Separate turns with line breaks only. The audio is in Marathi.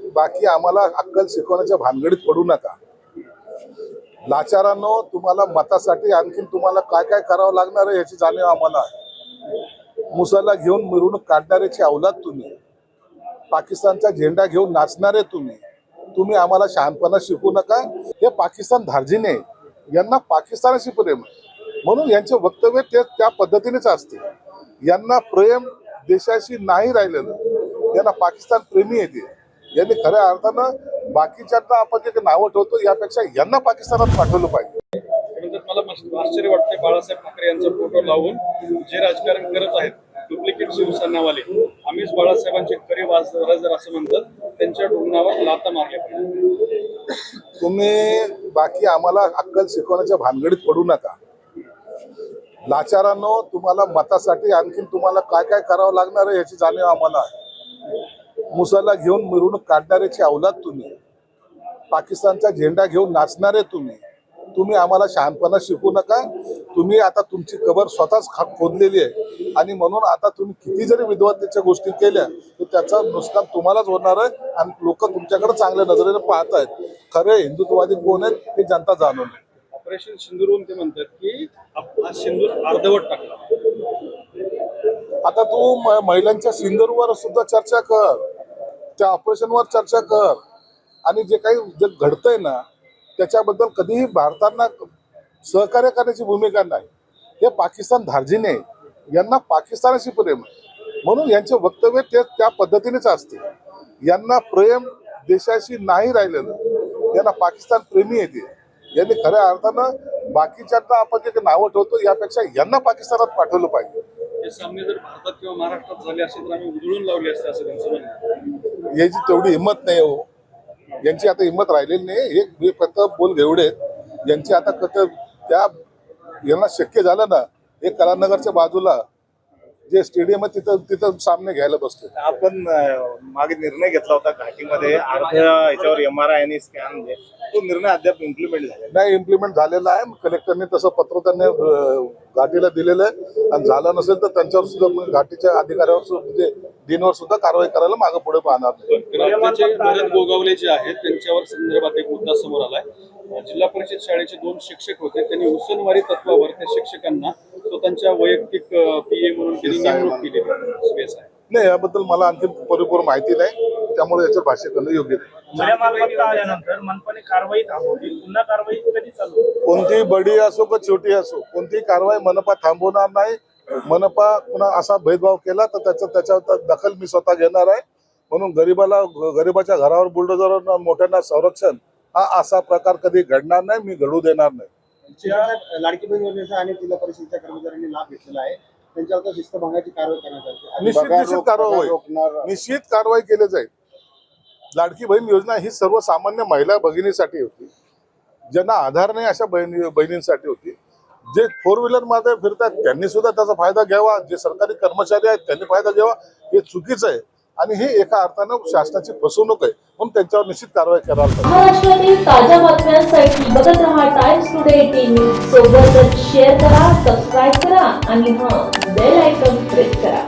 बाकी आम्हाला अक्कल शिकवण्याच्या भानगडीत पडू नका. लाचारांनो तुम्हाला मतासाठी आणखीन तुम्हाला काय काय करावं लागणार आहे याची जाणीव आम्हाला आहे. मुसाला घेऊन मिरवणूक काढणाऱ्याची अवलाद तुम्ही. पाकिस्तानचा झेंडा घेऊन नाचणारे तुम्ही. तुम्ही आम्हाला शहाणपणा शिकू नका. हे पाकिस्तान धार्जिने यांना पाकिस्तानाशी प्रेम म्हणून यांचे वक्तव्य ते त्या पद्धतीनेच असते. यांना प्रेम देशाशी नाही राहिलेलं. यांना पाकिस्तान प्रेमी येते यांनी खऱ्या अर्थानं बाकीच्यांना आपण जे काही नावं ठेवतो यापेक्षा यांना पाकिस्तानात पाठवलं पाहिजे.
मला आश्चर्य वाटते बाळासाहेब ठाकरे यांचा फोटो लावून जे राजकारण करत आहेत डुप्लिकेट शिवसेनावाले आम्हीच बाळासाहेबांचे खरे वाजर असं म्हणतात त्यांच्या ढोंगणावर लाता मारल्या पाहिजे
तुम्ही बाकी आम्हाला अक्कल शिकवण्याच्या भानगडीत पडू नका. लाचारांनो तुम्हाला मतासाठी आणखीन तुम्हाला काय काय करावं लागणार आहे याची जाणीव आम्हाला आहे. मुसाला घेऊन मिरवणूक काढणाऱ्याची अवलाद तुम्ही. पाकिस्तानचा झेंडा घेऊन नाचणारे तुम्ही. तुम्ही आम्हाला शहाणपणा शिकू नका. तुम्ही आता तुमची कबर स्वतःच खा खोदलेली आहे. आणि म्हणून आता तुम्ही किती जरी विद्वत्तेच्या गोष्टी केल्या तर त्याचा नुकसान तुम्हालाच होणार आहे. आणि लोक तुमच्याकडे चांगल्या नजरेने पाहत आहेत खरे हिंदुत्ववादी कोण आहेत हे जनता जाणून.
ऑपरेशन सिंदूरहून ते म्हणतात की आप- हा सिंदूर अर्धवट टाकला.
आता तू महिलांच्या सिंदूरवर सुद्धा चर्चा कर. त्या ऑपरेशनवर चर्चा कर. आणि जे काही जे घडतंय ना त्याच्याबद्दल कधीही भारतांना सहकार्य करण्याची भूमिका नाही. हे पाकिस्तान धार्जिने यांना पाकिस्तानाशी प्रेम आहे. म्हणून यांचे वक्तव्य ते त्या पद्धतीनेच असते. यांना प्रेम देशाशी नाही राहिलेलं. यांना पाकिस्तान प्रेमी येते यांनी खऱ्या अर्थानं बाकीच्यांना आपण जे नावं ठेवतो यापेक्षा यांना पाकिस्तानात पाठवलं पाहिजे.
हे सामने जर भारतात किंवा महाराष्ट्रात झाले असेल तर आम्ही उधळून लावले असते असं त्यांचं म्हणणं आहे.
याची तेवढी हिंमत नाही हो यांची आता हिंमत राहिलेली नाही हे हे फक्त बोल घेवडे यांची आता कत त्या यांना शक्य झालं ना हे कलानगरच्या बाजूला जे स्टेडियम आहे तिथं तिथं सामने घ्यायला बसले
आपण अं, मागे निर्णय घेतला होता घाटीमध्ये. अर्ध याच्यावर एम आर आय आणि स्कॅन तो निर्णय अद्याप इम्प्लिमेंट झाला
नाही. इम्प्लिमेंट झालेला आहे. कलेक्टरने तसं पत्र त्यांनी अं, घाटीला दिलेलं आहे. आणि झालं नसेल तर त्यांच्यावर सुद्धा मग घाटीच्या अधिकाऱ्यावर सुद्धा म्हणजे डीनवर सुद्धा कारवाई करायला मागे पुढे पाहणार नाही.
राज्याचे भरत गोगावले जे आहेत त्यांच्यावर संदर्भात एक मुद्दा समोर आलाय. जिल्हा परिषद शाळेचे दोन शिक्षक होते. त्यांनी उसनवारी तत्वावर त्या शिक्षकांना स्वतःच्या वैयक्तिक पीए म्हणून त्यांनी नेमणूक केलेली स्पेस आहे
नाही याबद्दल मला आणखी परिपूर्ण माहिती नाही. त्यामुळे याच्यावर भाष्य करणं योग्य नाही? कोणतीही बडी असो का छोटी असो कोणतीही कारवाई मनपा थांबवणार नाही. मनपा पुन्हा असा भेदभाव केला तर त्याचं त्याच्यावर दखल मी स्वतः घेणार आहे. म्हणून गरीबाला गरीबाच्या घरावर बुलडोजर मोठ्यांना संरक्षण हा असा प्रकार कधी घडणार नाही मी घडू देणार नाही.
ज्या लाडकी बहीण योजनेचा आणि जिल्हा परिषदेच्या कर्मचाऱ्यांनी लाभ घेतलेला आहे त्यांच्यावर शिस्तभंगाची कारवाई करण्यात आली.
निश्चित निश्चित कारवाई निश्चित कारवाई केली जाईल. लाडकी बहीण योजना ही सर्वसामान्य महिला भगिनीसाठी होती. ज्यांना आधार नाही अशा बहिणी बहिणींसाठी होती. जे फोर व्हीलरमध्ये फिरतात त्यांनी सुद्धा त्याचा फायदा घ्यावा. जे सरकारी कर्मचारी आहेत त्यांनी फायदा घ्यावा. हे चुकीचं आहे. आणि हे एका अर्थानं शासनाची फसवणूक आहे. म्हणून त्यांच्यावर निश्चित कारवाई करायला
महाराष्ट्रातील ताज्या बातम्यांसाठी बघत रहा टाइम्स टुडे टीव्ही सोबतच शेअर करा सबस्क्राईब करा आणि हा बेल आयकॉन प्रेस करा.